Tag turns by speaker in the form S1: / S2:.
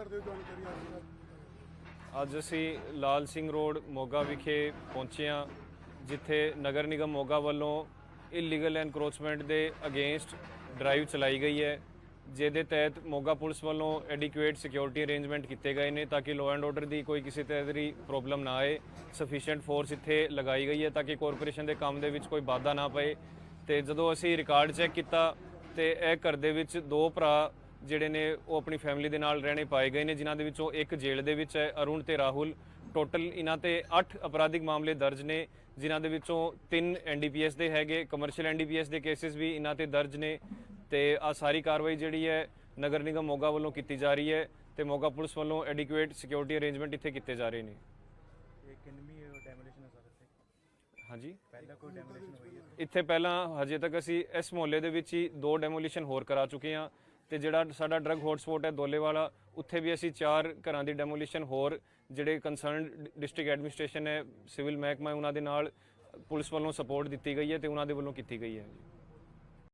S1: ਸਕਦੇ ਹੋ ਜਾਣਕਾਰੀ ਆ ਰਹੀ
S2: ਅੱਜ ਅਸੀਂ ਲਾਲ ਸਿੰਘ ਰੋਡ, ਮੋਗਾ ਵਿਖੇ ਪਹੁੰਚੇ ਹਾਂ, ਜਿੱਥੇ ਨਗਰ ਨਿਗਮ ਮੋਗਾ ਵੱਲੋਂ ਇਲੀਗਲ ਐਨਕਰੋਚਮੈਂਟ ਦੇ ਅਗੇਂਸਟ ਡਰਾਈਵ ਚਲਾਈ ਗਈ ਹੈ, ਜਿਹਦੇ ਤਹਿਤ ਮੋਗਾ ਪੁਲਿਸ ਵੱਲੋਂ ਐਡਿਕੁਏਟ ਸਿਕਿਉਰਿਟੀ ਅਰੇਂਜਮੈਂਟ ਕੀਤੇ ਗਏ ਨੇ ਤਾਂ ਕਿ ਲਾਅ ਐਂਡ ਆਰਡਰ ਦੀ ਕੋਈ ਕਿਸੇ ਤਰ੍ਹਾਂ ਦੀ ਪ੍ਰੋਬਲਮ ਨਾ ਆਏ ਸਫੀਸ਼ੀਐਂਟ ਫੋਰਸ ਇੱਥੇ ਲਗਾਈ ਗਈ ਹੈ ਤਾਂ ਕਿ ਕਾਰਪੋਰੇਸ਼ਨ ਦੇ ਕੰਮ ਦੇ ਵਿੱਚ ਕੋਈ ਬਾਧਾ ਨਾ ਪਏ ਤੇ ਜਦੋਂ ਅਸੀਂ ਰਿਕਾਰਡ ਚੈੱਕ ਕੀਤਾ ਤੇ ਇਹ ਘਰ ਦੇ ਵਿੱਚ ਦੋ ਭਰਾ ਜਿਹੜੇ ਨੇ ਉਹ ਆਪਣੀ ਫੈਮਿਲੀ ਦੇ ਨਾਲ ਰਹਿਣੇ ਪਾਏ ਗਏ ਨੇ ਜਿਨ੍ਹਾਂ ਦੇ ਵਿੱਚੋਂ ਇੱਕ ਜੇਲ੍ਹ ਦੇ ਵਿੱਚ ਹੈ ਅਰੁਣ ਤੇ ਰਾਹੁਲ। ਟੋਟਲ ਇਹਨਾਂ ਤੇ 8 ਅਪਰਾਧਿਕ ਮਾਮਲੇ ਦਰਜ ਨੇ ਜਿਨ੍ਹਾਂ ਦੇ ਵਿੱਚੋਂ 3 ਐਨਡੀਪੀਐਸ ਦੇ ਹੈਗੇ ਕਮਰਸ਼ੀਅਲ ਐਨਡੀਪੀਐਸ ਦੇ ਕੇਸਿਸ ਵੀ ਇਹਨਾਂ ਤੇ ਦਰਜ ਨੇ ਤੇ ਆ ਸਾਰੀ ਕਾਰਵਾਈ ਜਿਹੜੀ ਹੈ ਨਗਰ ਨਿਗਮ ਮੋਗਾ ਵੱਲੋਂ ਕੀਤੀ ਜਾ ਰਹੀ ਹੈ ਤੇ ਮੋਗਾ ਪੁਲਿਸ ਵੱਲੋਂ ਐਡਿਕੁਏਟ ਸਿਕਿਉਰਿਟੀ ਅਰੇਂਜਮੈਂਟ ਇੱਥੇ ਕੀਤੇ ਜਾ ਰਹੇ ਨੇ।
S3: ਇਹ ਕਿੰਨਵੀਂ ਡੈਮੋਲੀਸ਼ਨ ਹੈ ਸਰ ਇੱਥੇ?
S2: ਹਾਂਜੀ।
S3: ਪਹਿਲਾਂ ਕੋਈ ਡੈਮੋਲੀਸ਼ਨ ਹੋਈ ਹੈ
S2: ਇੱਥੇ? ਪਹਿਲਾਂ ਹਜੇ ਤੱਕ ਅਸੀਂ ਇਸ ਮੁਹੱਲੇ ਦੇ ਵਿੱਚ ਹੀ ਦੋ ਡੈਮੋਲੀਸ਼ਨ ਹੋਰ ਕਰਾ ਚੁੱਕੇ ਹਾਂ। ਤੇ ਜਿਹੜਾ ਸਾਡਾ ਡਰਗ ਹੌਟਸਪੌਟ ਹੈ ਦੋਲੇਵਾਲਾ, ਉੱਥੇ ਵੀ ਅਸੀਂ ਚਾਰ ਘਰਾਂ ਦੀ ਡੈਮੋਲੀਸ਼ਨ ਹੋਰ ਜਿਹੜੇ ਕੰਸਰਨਡ ਡਿਸਟ੍ਰਿਕਟ ਐਡਮਿਨਿਸਟ੍ਰੇਸ਼ਨ ਹੈ ਸਿਵਲ ਮਹਿਕਮਾ ਹੈ, ਉਹਨਾਂ ਦੇ ਨਾਲ ਪੁਲਿਸ ਵੱਲੋਂ ਸਪੋਰਟ ਦਿੱਤੀ ਗਈ ਹੈ ਤੇ ਉਹਨਾਂ ਦੇ ਵੱਲੋਂ ਕੀਤੀ ਗਈ ਹੈ।